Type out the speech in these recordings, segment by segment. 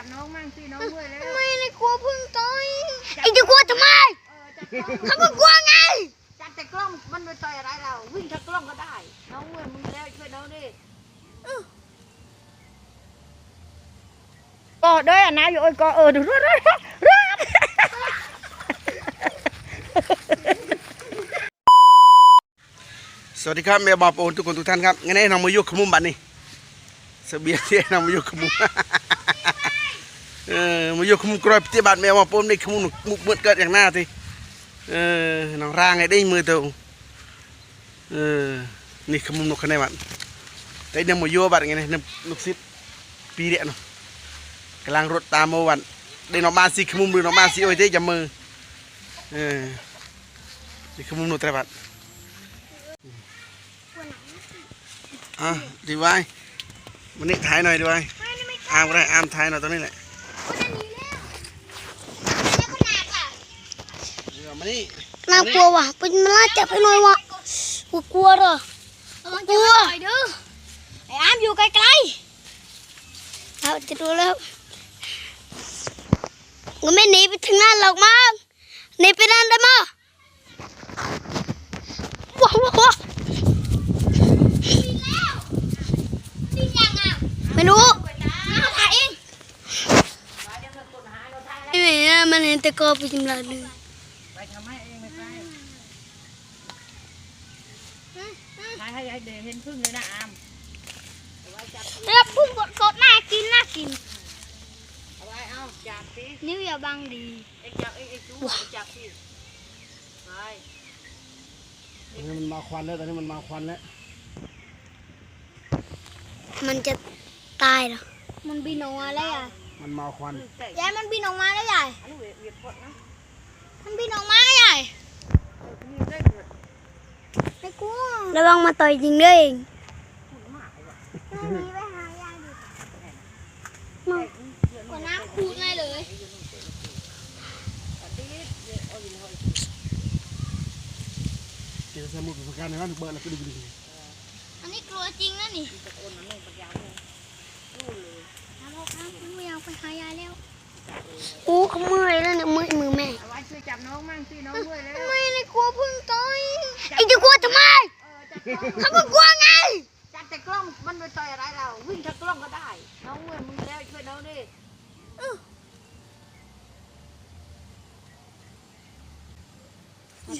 จับน้องมั่งสิน้องด้วยแล้วทำไมในกลัวพึ่งต่อยไอ้จะกลัวทำไมเออจับกล้องเขาก็กลัวไงจับแต่กล้องมันไปต่อยอะไรเรา วิ่งถ้ากล้องก็ได้ น้องด้วยมึงแล้วช่วยน้องดิก็ด้วยอะนะอยู่โอ้ยก็เออดูด้วยด้วยด้วยสวัสดีครับแม่บอปโอนทุกคนทุกท่านครับงั้นให้น้องมายุกขมุมบัดนี่เสบียงที่น้องมายุกขมุม เออมายุกขมุมกรอยปฏิบัติแม่บอปโอนไม่ขมุมมุกมืดเกิดอย่างหน้าทีเออน้องร่างไงได้มือเตัวเออนี่ขมุมนกคะแนนบัดแต่เดี๋ยวมายุบัดไงเนี่ยนุกซิดปีเดียเนาะกำลังรถตามมาวันได้น้องมาสิขมุมหรือน้องมาสิโอ้ยเจ๊จำมือเออนี่ขมุมนกแต่บัดอะดีไว้วันนี้ถ่ายหน่อยดีไว้อามก็ได้อามถ่ายหน่อยตรงนี้แหละเดี๋ยว มานี่น่ากลัวว่ะเป็นมาล่าจับให้หน่อยว่ะกลัวกลัวเหรอ Ờ, กลัวไอ้อามอยู่ไกลๆเราจะดูแล้วก็ไม่หนีไปถึงนั่นหรอกมั้งหนีไปนั่นได้มั้ยว้าวว้าวว้าวไม่รู้เอาถ่ายเองไม่เห็นอะมันเห็นแต่กอไปจำลาเลย ไปทำให้เองไม่ไป ถ่ายให้ให้เด็กเห็นพึ่งเลยนะอามแล้วพุ่งสดๆน่ากินน่ากิน เอาไว้เอาจับสินิ้วอย่าบังดีเอ็กจับเอ็กเอ็กจูเอ็กจับสิไปตอนนี้มันมาควันแล้วตอนนี้มันมาควันแล้วมันจะตายเหรอ มันบินออกมาแล้วยายมันมาควันเตะยายมันบินออกมาแล้วยาย อันนี้เวียดเวียดพดนะ มันบินออกมาแล้วยาย นี่ได้เกิด ไม่กลัว ระวังมาต่อยจริงด้วยเองไปหายายดิกว่าน้ำคูดเลยเลยเดี๋ยวสมุดประการในร้านเบอร์แล้วก็ดูดูอันนี้กลัวจริงนะนี่น้ำครับไม่อยากไปหายายแล้วโอ้เขาเมื่อยแล้วเนี่ยเมื่อยมือแม่เอาไว้ช่วยจับน้องมั่งสิน้องด้วยแล้วทำไมในกลัวพึ่งต่อยไอ้จะกลัวทำไม เออจับกล้องเขาก็กลัวไงจับแต่กล้องมันไปต่อยอะไรเราวิ่งถ้ากล้องก็ได้น้องด้วยมึงแล้วช่วยน้องดิ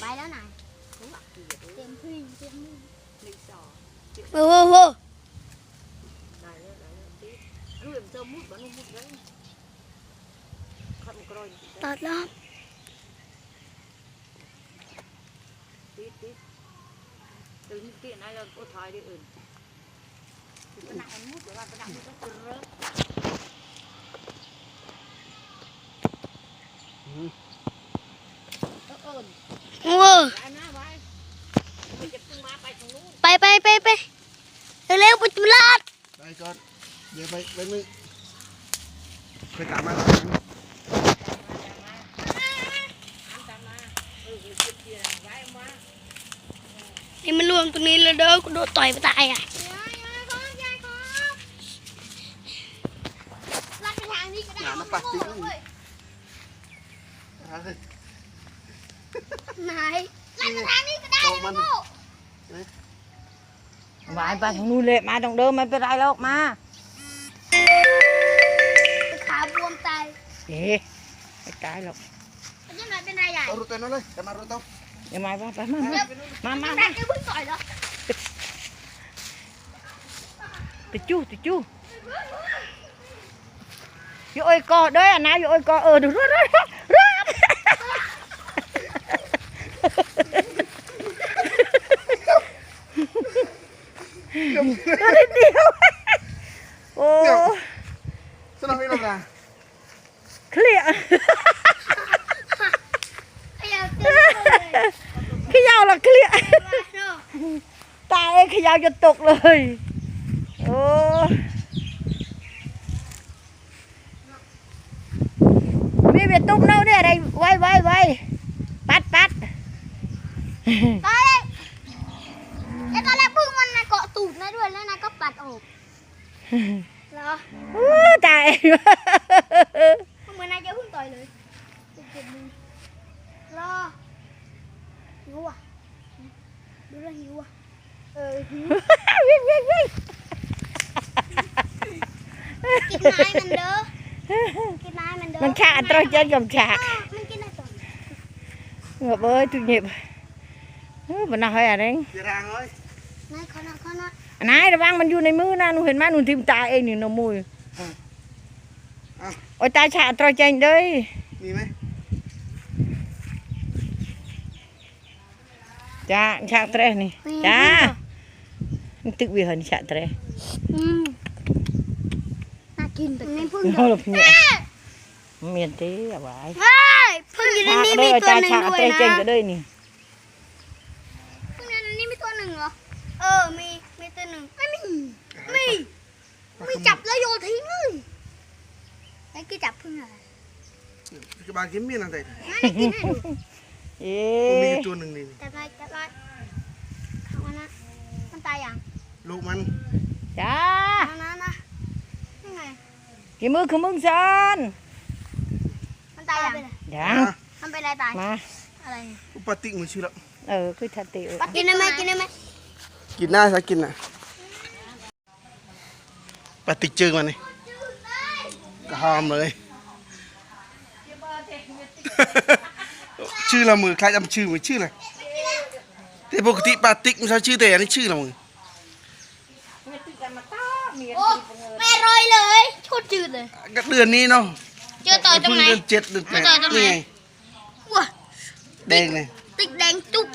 ไปแล้วไหนเต็มพึ่งเต็มพึ่งหนึ่งสองโอ้โหได้แล้วได้แล้วตีอันนี้มันจะมุดบ้านมุดเลยขัดมันกรอยตัดแล้วตีตี ตึงตีนายเราก็ถ่ายได้อื่นเป็นหนักมันมุดเดี๋ยวว่าเป็นหนักมันก็จะเริ่มเออ โอ้ ไอ้หน้าไวมตรงนู้นไปไปไปไปเร็วๆไปจุฬาไปก่อนเดี๋ยวไปไปมึงไปตามมานี่มันรวมตรงนี้เลยเด้อกูโดนต่อยไปตายอะลัดไปทางนี้ก็ได้หนามาปักติ๊กไหนลักทางนี้ก็ได้โตมันวายไปทางนู้นเลยมาตรงเดิมไม่เป็นไรแล้วมาขาบวมตายเอ๊ะไม่ตายหรอกมันจะหน่เป็นไรใหญ่เอารถเต้นเลยจะมารถเต้น เดี๋ยวมาไปไปมามามาแม่มาแกเพิ่งต่อยเหรอ ติจู้ติจู้อยู่เอ้ยก็ด้วยอะนะอยู่เอ้ยก็เออดูด้วยด้วยด้วยก็นิดเดียวโอ้ สนองไม่ลงนะ เคลียร์ ไอ้ยาเต็มเลย ขยาวละเคลียร์ เนาะ ตา ยเอ้ยขยาวจนตกเลย โอ้มีเบียตุ้มเน่าเนี่ยอะไรไว้ไว้ไว้ปัดปัดตอนแรกไอ้ตอนแรกพึ่งมันนะเกาะตูดนะด้วยแล้วนะก็ปัดออกเหรออู้ตายเหมือนนายจะเพิ่งต่อยเลยเจ็บๆมือรอหิวอะดูแลวหิวอะเออหิ ว วิ่งวิ่งวิ่ง กินไม้มันเด้อกินไม้มันเด้อ มันขาดตรอยเจนกับฉาก อ้าวมันกินอะไรต่อ ngập ơi tôi nhịp bên nào hơi à đấy เสียรางเอ้ย นายขอหน่อยขอหน่อย nãy nó văng mình vô này mưa na nó hiện má nó thêm tai ấy nó mùi ôi tai xạ trôi chanh đấy มี ไหม cha xạ tre này cha tự bị hình xạ tre อืมน่ากินแต่ไม่เพิ่ง nó เดี๋ยว là nhẹ miền thế à vậy เฮ้ยเพิ่งอยู่ใน xạ นี้มี đây ตัว cha หนึ่ง xạ ด้วย tre นะ chanh ở đây nè เพิ่งอยู่ในนี้มีตัวหนึ่งเหรอ เออ มี มีตัวหนึ่งไม่มีมีมีจับแล้วโยนทิ้งเลยไอ้คือจับพึ่งอะไรกระบาลกินเมียนอะไรนั่นกินให้ดูมันมี ê อยู่ตัวหนึ่งนี่จับไรจับไรข้างมันนะมันตายยัง ลูกมัน cha ข้างนั้นนะนี่ไง cái mưa không mưa son มันตายยัง dạ มันเป็นอะไรตาย mà อะไรอุปติกมันชื่อละ ừ cứ thật tiệu กินได้ไหมกินได้ไหมกินหน้าซะกินน่ะปฏิกเจอมันนี่กระหามเลย ชื่อละมือใครจำชื่อมันชื่ออะไรแต่ปกติปาติกมันเขาชื่อแต่อันนี้ชื่อละมือ โอ้ไม่อร่อยเลยโคตรจืดเลย ก็เดือนนี้เนาะเจอต่อยตรงไหน เพิ่เดือนเจ็ดเดือนแปดเจอตรงไหน นี่ไงว้าแดงเลยติ๊กแดงตุ๊ก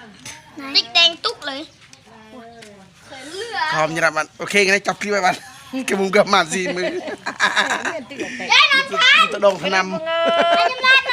ติ๊กแดงตุ๊กเลยเสือเลือพร้อมจะรับมันโอเคงั้นจับคลิปไว้มันกระมุงกับหมาดซีนมือยายน้ำชาตะดงพนำ ยายน้ำล